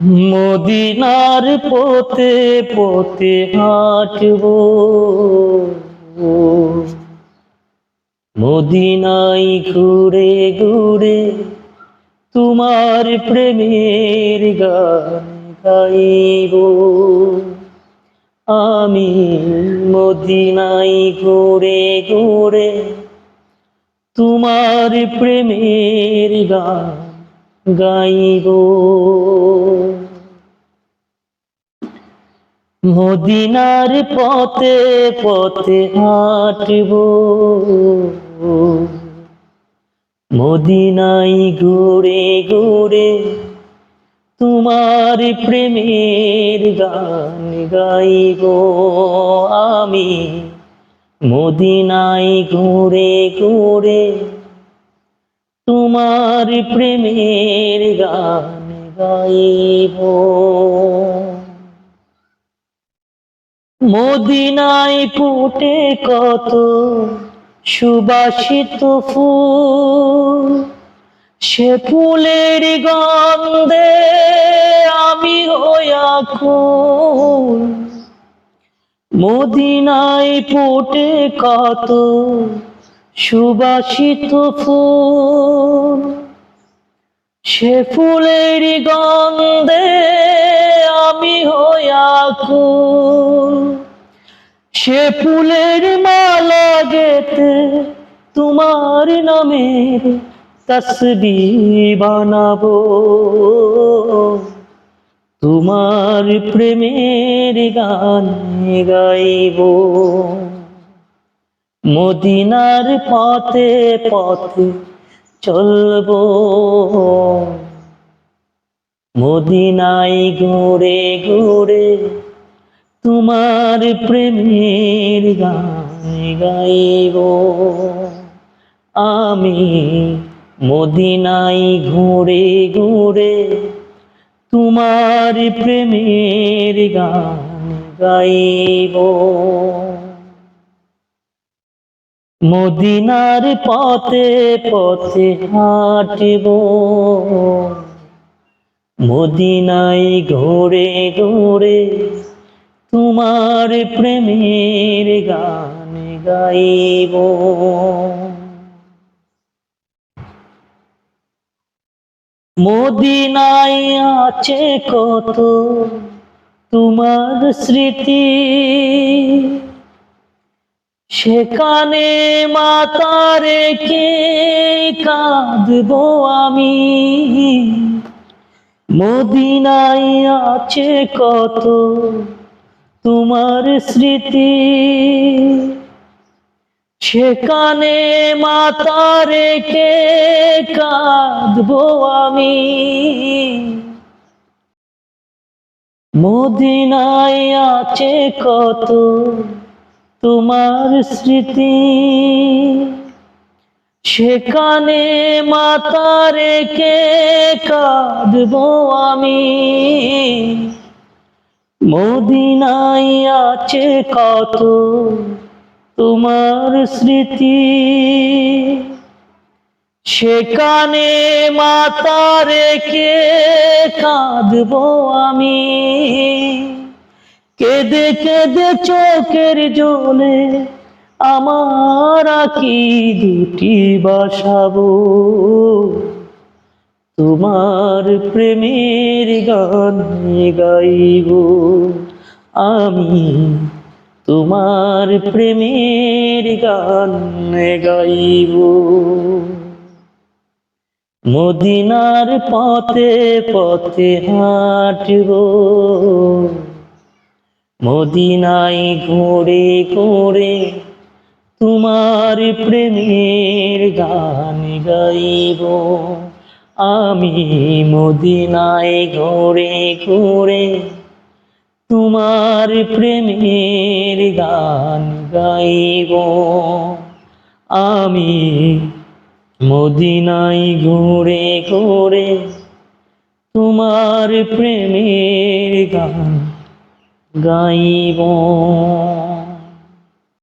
মদিনার পথে পথে হাঁটবো। মদিনাই ঘুরে ঘুরে তোমার প্রেমের গান গাইব। আমি মদিনাই ঘুরে ঘুরে তোমার প্রেমের গান গাইব। মদিনার পথে পথে হাঁটব। মদিনাই ঘুরে ঘুরে তোমার প্রেমের গান গাইব। আমি মদিনাই ঘুরে ঘুরে তোমার প্রেমের গান গাইব। মদিনায় ফুটে কত সুবাসিত ফুল, সে ফুলের গন্ধে আমি হইয়া খুন মদিনায় ফুটে কত সুবাসিত ফুল, সে ফুলের গন্ধে আমি হইয়া খুন সে ফুলের মালা গেতে তোমার নামের তসবি বানাবো। তোমার প্রেমের গান গাইব। মদিনার পথে পথে চলবো। মদিনায় ঘুরে ঘুরে তোমার প্রেমের গান গাইব। আমি মদিনায় ঘুরে ঘুরে তোমার প্রেমের গান গাইব। মদিনার পথে পথে হাঁটব। মদিনাই ঘোরে ঘোরে তোমার প্রেমের গান গাইব। মদিনাই আছে কত তোমার স্মৃতি? সেখানে মাতা রেখে কাঁদব আমি? মদিনায় আছে কত তোমার স্মৃতি? সেখানে মাতা রেখে কাঁদব আমি? মদিনায় আছে কত তোমার স্মৃতি। সেখানে মাতা রেখে কাঁদব আমি। মদিনায় আছে কত তোমার স্মৃতি। সেখানে মাতা রেখে কাঁদব আমি। কেঁদে কেঁদে চোখের জলে আমার কি দুটি বাসাবো। তোমার প্রেমের গান গাইব। আমি তোমার প্রেমের গান গাইব। মদিনার পথে পথে হাঁটব। মদিনায় ঘুরে ঘুরে তোমার প্রেমের গান গাইব। আমি মদিনায় ঘুরে ঘুরে তোমার প্রেমের গান গাইব। আমি মদিনায় ঘুরে ঘুরে তোমার প্রেমের গান গাইব